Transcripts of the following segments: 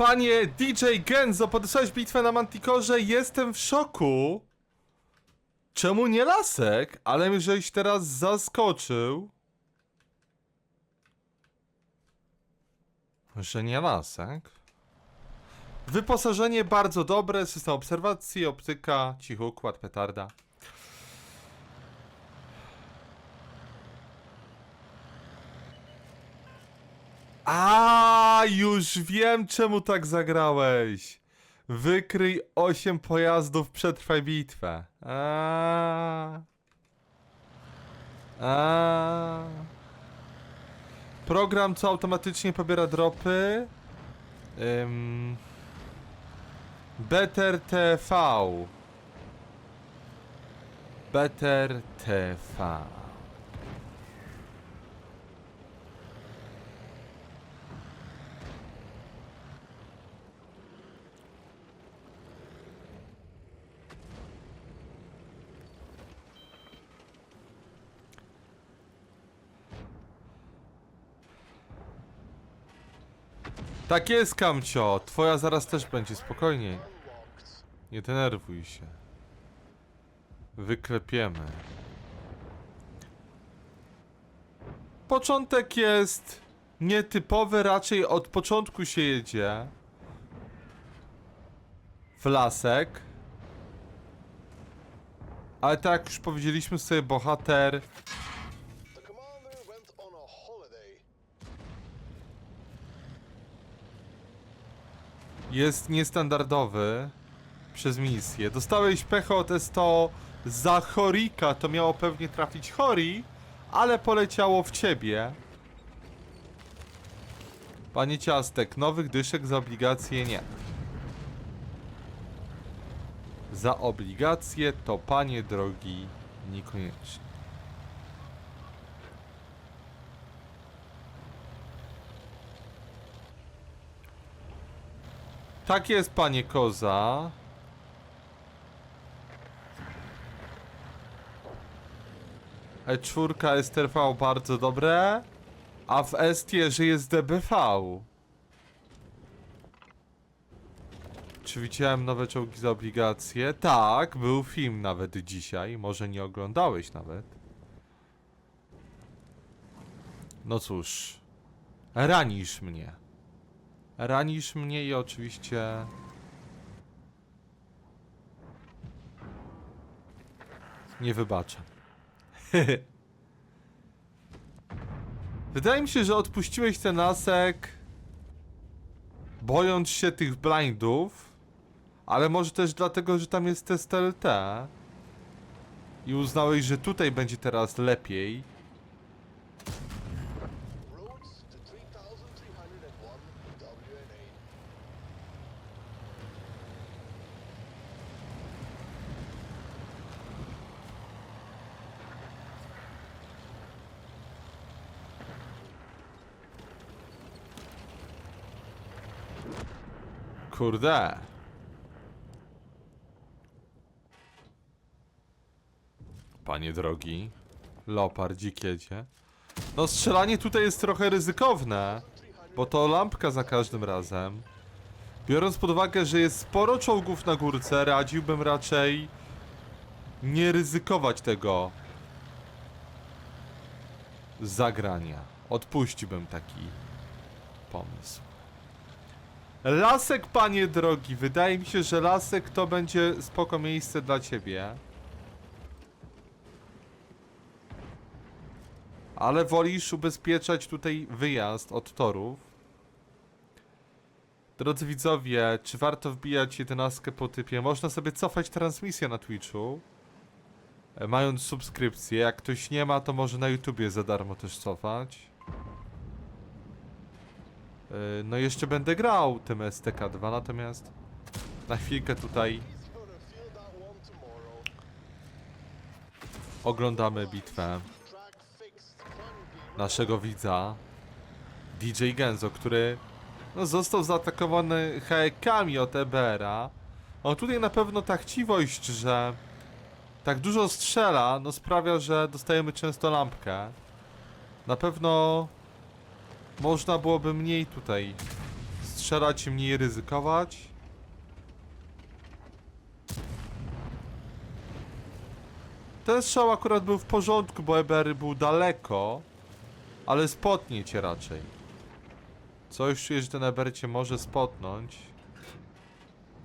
Panie DJ Genzo, podesłałeś bitwę na Manticorze, jestem w szoku. Czemu nie lasek? Ale mnie żeś teraz zaskoczył. Że nie lasek? Wyposażenie bardzo dobre, system obserwacji, optyka, cichy układ, petarda. A, już wiem czemu tak zagrałeś. Wykryj 8 pojazdów, przetrwaj bitwę. A. A. Program, co automatycznie pobiera dropy. Better TV. Better TV. Tak jest, Kamcio. Twoja zaraz też będzie spokojniej. Nie denerwuj się. Wyklepiemy. Początek jest nietypowy, raczej od początku się jedzie. W lasek. Ale tak jak już powiedzieliśmy sobie, bohater jest niestandardowy przez misję. Dostałeś pecho od S100 za Horika, to miało pewnie trafić Hori, ale poleciało w ciebie. Panie Ciastek, nowych dyszek za obligacje nie. Za obligacje to, panie drogi, niekoniecznie. Tak jest, panie Koza. E4 STRV bardzo dobre, a w S-tierze jest DBV. Czy widziałem nowe czołgi za obligacje? Tak, był film nawet dzisiaj, może nie oglądałeś nawet. No cóż, ranisz mnie. Ranisz mnie i oczywiście... Nie wybaczę. Wydaje mi się, że odpuściłeś ten lasek bojąc się tych blindów, ale może też dlatego, że tam jest test LT i uznałeś, że tutaj będzie teraz lepiej. Kurde. Panie drogi, Leopard dzikiedzie. No strzelanie tutaj jest trochę ryzykowne, bo to lampka za każdym razem. Biorąc pod uwagę, że jest sporo czołgów na górce, radziłbym raczej nie ryzykować tego zagrania. Odpuściłbym taki pomysł. Lasek, panie drogi, wydaje mi się, że lasek to będzie spoko miejsce dla ciebie. Ale wolisz ubezpieczać tutaj wyjazd od torów. Drodzy widzowie, czy warto wbijać jedenastkę po typie? Można sobie cofać transmisję na Twitchu. e, Mając subskrypcję. Jak ktoś nie ma, to może na YouTubie za darmo też cofać. Yy, No jeszcze będę grał tym STK2, natomiast na chwilkę tutaj oglądamy bitwę naszego widza DJ Genzo, który no, został zaatakowany hekami od EBR-a. On tutaj na pewno ta chciwość, że tak dużo strzela, no sprawia, że dostajemy często lampkę. Na pewno można byłoby mniej tutaj strzelać. mniej ryzykować. Ten strzał akurat był w porządku, bo Ebery był daleko, ale spotnie cię raczej. Coś czuję, że ten Eber cię może spotnąć.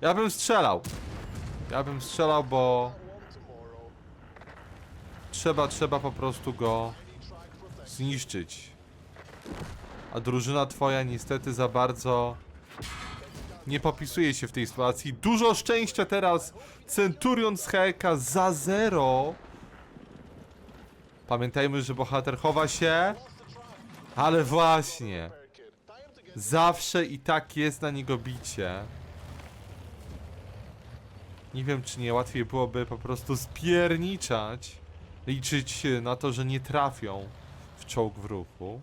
Ja bym strzelał. Ja bym strzelał, bo trzeba, trzeba po prostu go zniszczyć. A drużyna twoja niestety za bardzo nie popisuje się w tej sytuacji. Dużo szczęścia teraz. Centurion z HK za zero. Pamiętajmy, że bohater chowa się. Ale właśnie. Zawsze i tak jest na niego bicie. Nie wiem, czy nie łatwiej byłoby po prostu spierniczać. Liczyć na to, że nie trafią w czołg w ruchu.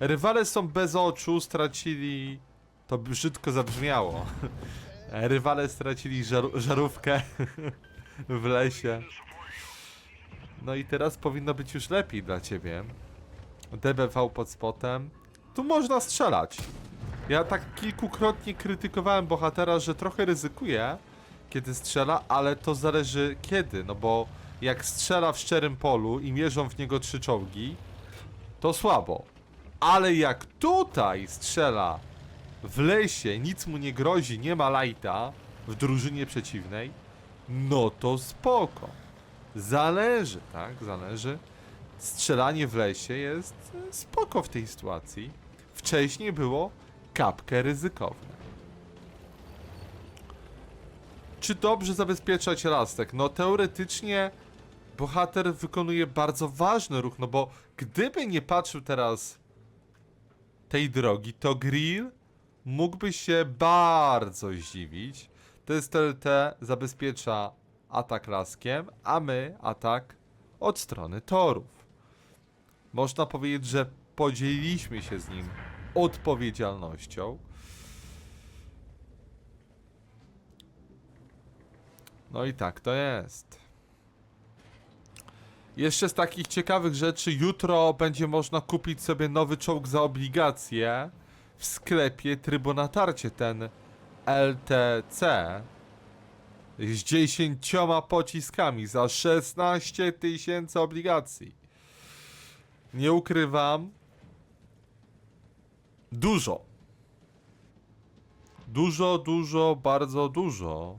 Rywale są bez oczu, stracili... To brzydko zabrzmiało. Rywale stracili żar żarówkę w lesie. No i teraz powinno być już lepiej dla ciebie. DBV pod spotem. Tu można strzelać. Ja tak kilkukrotnie krytykowałem bohatera, że trochę ryzykuje, kiedy strzela, ale to zależy kiedy, no bo jak strzela w szczerym polu i mierzą w niego trzy czołgi, to słabo. Ale jak tutaj strzela w lesie, nic mu nie grozi, nie ma lajta w drużynie przeciwnej, no to spoko. Zależy, tak? Zależy. Strzelanie w lesie jest e, spoko w tej sytuacji. Wcześniej było kapkę ryzykowne. Czy dobrze zabezpieczać lastek? No teoretycznie bohater wykonuje bardzo ważny ruch, no bo gdyby nie patrzył teraz tej drogi, to Grill mógłby się bardzo zdziwić. TSTLT zabezpiecza atak laskiem, a my atak od strony torów. Można powiedzieć, że podzieliliśmy się z nim odpowiedzialnością. No i tak to jest. Jeszcze z takich ciekawych rzeczy, jutro będzie można kupić sobie nowy czołg za obligacje w sklepie Trybonatarcie, ten LTC z 10 pociskami za 16 tysięcy obligacji. Nie ukrywam. Dużo. Dużo, dużo, bardzo dużo.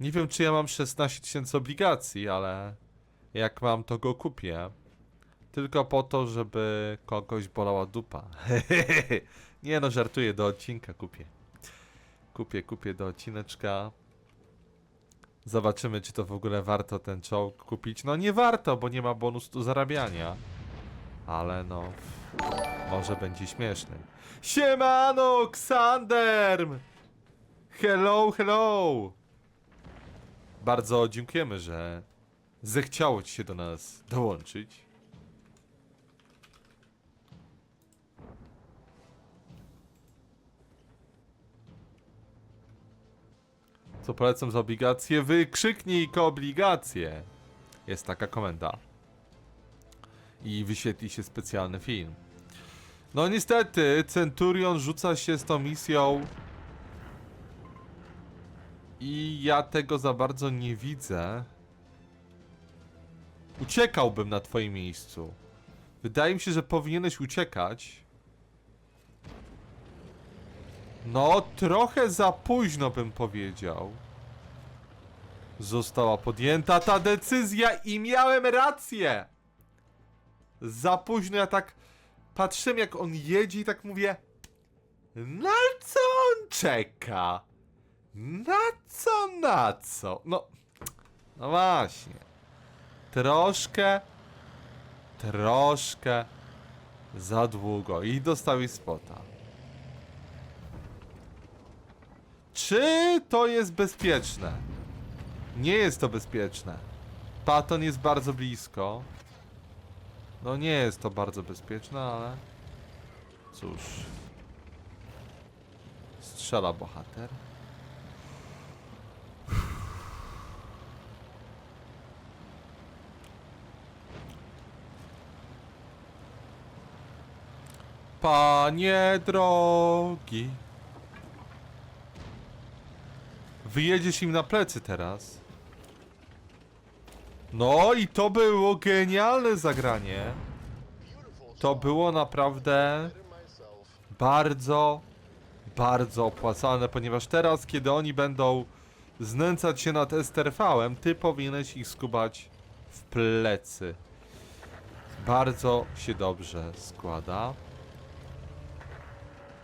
Nie wiem, czy ja mam 16 tysięcy obligacji, ale jak mam, to go kupię. Tylko po to, żeby kogoś bolała dupa. Nie no, żartuję, do odcinka kupię. Kupię, kupię do odcineczka. Zobaczymy, czy to w ogóle warto ten czołg kupić. No nie warto, bo nie ma bonusu do zarabiania. Ale no, może będzie śmieszny. Siemano, Xanderm! Hello, hello! Bardzo dziękujemy, że zechciało ci się do nas dołączyć. Co polecam za obligacje? Wykrzyknij obligacje. Jest taka komenda. I wyświetli się specjalny film. No niestety, Centurion rzuca się z tą misją. I ja tego za bardzo nie widzę. Uciekałbym na twoim miejscu. Wydaje mi się, że powinieneś uciekać. No, trochę za późno bym powiedział. Została podjęta ta decyzja i miałem rację. Za późno ja tak patrzyłem jak on jedzie i tak mówię Na co on czeka? Na co, na co? No, no właśnie. Troszkę, troszkę za długo i dostałeś spota. Czy to jest bezpieczne? Nie jest to bezpieczne. Paton jest bardzo blisko. No nie jest to bardzo bezpieczne, ale... Cóż... Strzela bohater. Panie drogi. Wyjedziesz im na plecy teraz. No i to było genialne zagranie. To było naprawdę bardzo, bardzo opłacalne, ponieważ teraz, kiedy oni będą znęcać się nad Esterfałem, ty powinieneś ich skubać w plecy. Bardzo się dobrze składa.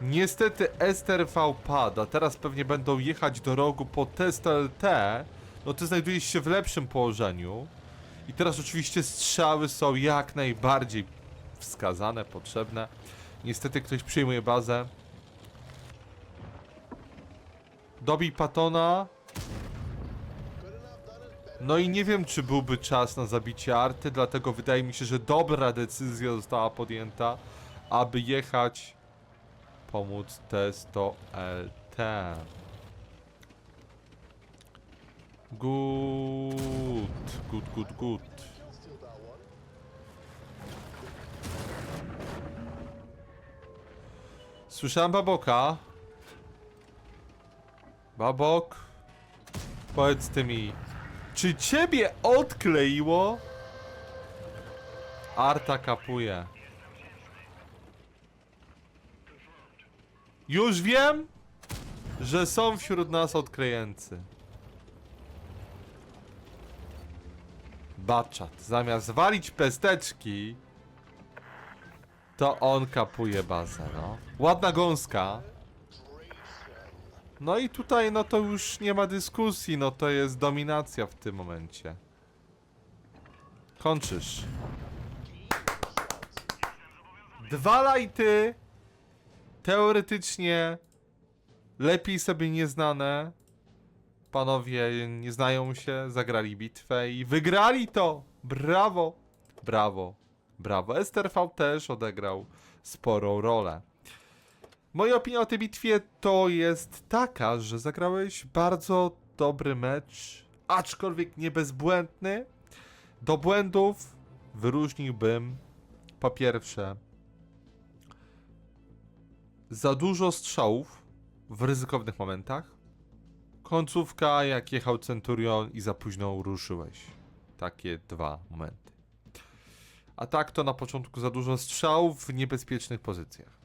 Niestety STRV pada, teraz pewnie będą jechać do rogu po test LT, no ty znajdujesz się w lepszym położeniu. I teraz oczywiście strzały są jak najbardziej wskazane, potrzebne. Niestety ktoś przyjmuje bazę. Dobij Patona. No i nie wiem, czy byłby czas na zabicie Arty, dlatego wydaje mi się, że dobra decyzja została podjęta, aby jechać pomóc testo LT. Good, good, good, good. Słyszałem Baboka. Babok, powiedz ty mi, czy ciebie odkleiło? Arta kapuje. Już wiem, że są wśród nas odklejency. Baczat, zamiast walić pesteczki, to on kapuje bazę, no. Ładna gąska. No i tutaj, no to już nie ma dyskusji, no to jest dominacja w tym momencie. Kończysz. Dwa lighty. Teoretycznie lepiej sobie nieznane. Panowie nie znają się, zagrali bitwę i wygrali to. Brawo. Brawo. Brawo. STRV też odegrał sporą rolę. Moja opinia o tej bitwie to jest taka, że zagrałeś bardzo dobry mecz, aczkolwiek nie bezbłędny. Do błędów wyróżniłbym po pierwsze za dużo strzałów w ryzykownych momentach. Końcówka, jak jechał Centurion i za późno ruszyłeś. Takie dwa momenty. A tak to na początku za dużo strzałów w niebezpiecznych pozycjach.